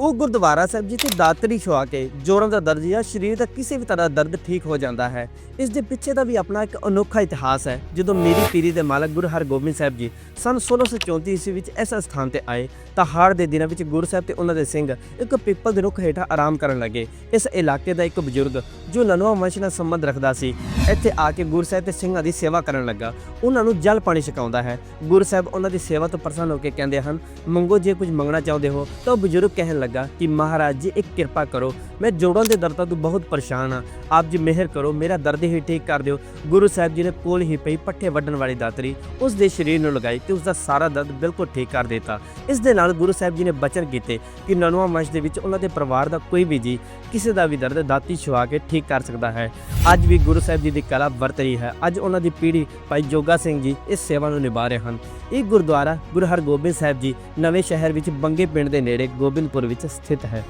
ਉਹ ਗੁਰਦੁਆਰਾ ਸਾਹਿਬ ਜਿੱਥੇ ਦਾਤਰੀ ਛੁਆ ਕੇ ਜੋਰਾਂ ਦਾ ਦਰਦ ਜਾਂ ਸਰੀਰ ਦਾ ਕਿਸੇ ਵੀ ਤਰ੍ਹਾਂ ਦਾ ਦਰਦ ਠੀਕ ਹੋ ਜਾਂਦਾ ਹੈ, ਇਸ ਦੇ ਪਿੱਛੇ ਦਾ ਵੀ ਆਪਣਾ ਇੱਕ ਅਨੋਖਾ ਇਤਿਹਾਸ ਹੈ। ਜਦੋਂ ਮੇਰੀ ਪੀਰੀ ਦੇ ਮਾਲਕ ਗੁਰੂ ਹਰਗੋਬਿੰਦ ਸਾਹਿਬ ਜੀ ਸਨ 1634 ਈਸਵੀ ਵਿੱਚ ਇਸ ਸਥਾਨ ਤੇ ਆਏ, ਤਾਂ ਹਾੜ ਦੇ ਦਿਨਾਂ ਵਿੱਚ ਗੁਰੂ ਸਾਹਿਬ ਤੇ ਉਹਨਾਂ ਦੇ ਸਿੰਘ ਇੱਕ ਪਿੱਪਲ ਦੇ ਰੁੱਖ ਹੇਠਾਂ ਆਰਾਮ ਕਰਨ ਲੱਗੇ। ਇਸ ਇਲਾਕੇ ਦਾ ਇੱਕ ਬਜ਼ੁਰਗ ਜੋ ਨਨਵਾ ਵੰਸ਼ ਨਾਲ ਸੰਬੰਧ ਰੱਖਦਾ ਸੀ, ਇੱਥੇ ਆ ਕੇ ਗੁਰੂ ਸਾਹਿਬ ਤੇ ਸਿੰਘਾਂ ਦੀ ਸੇਵਾ ਕਰਨ ਲੱਗਾ। ਉਹਨਾਂ ਨੂੰ ਜਲ ਪਾਣੀ ਛਕਾਉਂਦਾ ਹੈ। ਗੁਰੂ ਸਾਹਿਬ ਉਹਨਾਂ ਦੀ ਸੇਵਾ ਤੋਂ ਪ੍ਰਸੰਨ ਹੋ ਕੇ ਕਹਿੰਦੇ ਹਨ, ਮੰਗੋ ਜੇ ਕੁਝ ਮੰਗਣਾ ਚਾਹੁੰਦੇ ਹੋ, ਤਾਂ ਉਹ ਬਜ਼ੁਰਗ ਕਹਿਣ ਲੱਗਾ ਕਿ ਮਹਾਰਾਜ ਜੀ, ਇੱਕ ਕਿਰਪਾ ਕਰੋ। ਮੈਂ ਜੋੜਾਂ ਦੇ ਦਰਦਾਂ ਤੋਂ ਬਹੁਤ ਪਰੇਸ਼ਾਨ ਹਾਂ। ਆਪ ਜੀ ਮਿਹਰ ਕਰੋ, ਮੇਰਾ ਦਰਦ ਹੀ ਠੀਕ ਕਰ ਦਿਓ। ਗੁਰੂ ਸਾਹਿਬ ਜੀ ਨੇ ਕੋਲ ਹੀ ਪਈ ਪੱਠੇ ਵੱਢਣ ਵਾਲੀ ਦਾਤਰੀ, ਉਸ ਦੇ ਸਰੀਰ ਨੂੰ ਲਗਾਈ ਤੇ ਉਸ ਦਾ ਸਾਰਾ ਦਰਦ ਬਿਲਕੁਲ ਠੀਕ ਕਰ ਦਿੱਤਾ। ਇਸ ਦੇ ਨਾਲ ਗੁਰੂ ਸਾਹਿਬ ਜੀ ਨੇ ਬਚਨ ਕੀਤੇ ਕਿ ਨਨਵਾ ਵੰਸ਼ ਦੇ ਵਿੱਚ ਉਹਨਾਂ ਦੇ ਪਰਿਵਾਰ ਦਾ ਕੋਈ ਵੀ ਜੀ ਕਿਸੇ ਦਾ ਵੀ ਦਰਦ ਦਾਤੀ ਛੁਆ ਕੇ ਠੀਕ ਕਰ ਸਕਦਾ ਹੈ। ਅੱਜ ਵੀ ਗੁਰੂ ਸਾਹਿਬ ਜੀ ਦੀ ਕਲਾ ਵਰਤ ਰਹੀ ਹੈ। ਅੱਜ ਉਹਨਾਂ ਦੀ ਪੀੜ੍ਹੀ ਭਾਈ ਜੋਗਾ ਸਿੰਘ ਜੀ ਇਸ ਸੇਵਾ ਨੂੰ ਨਿਭਾ ਰਹੇ ਹਨ। ਇਹ ਗੁਰਦੁਆਰਾ ਗੁਰੂ ਹਰਗੋਬਿੰਦ ਸਾਹਿਬ ਜੀ ਨਵੇਂ ਸ਼ਹਿਰ ਵਿੱਚ ਬੰਗੇ ਪਿੰਡ ਦੇ ਨੇੜੇ ਗੋਬਿੰਦਪੁਰ ਵਿੱਚ ਸਥਿਤ ਹੈ।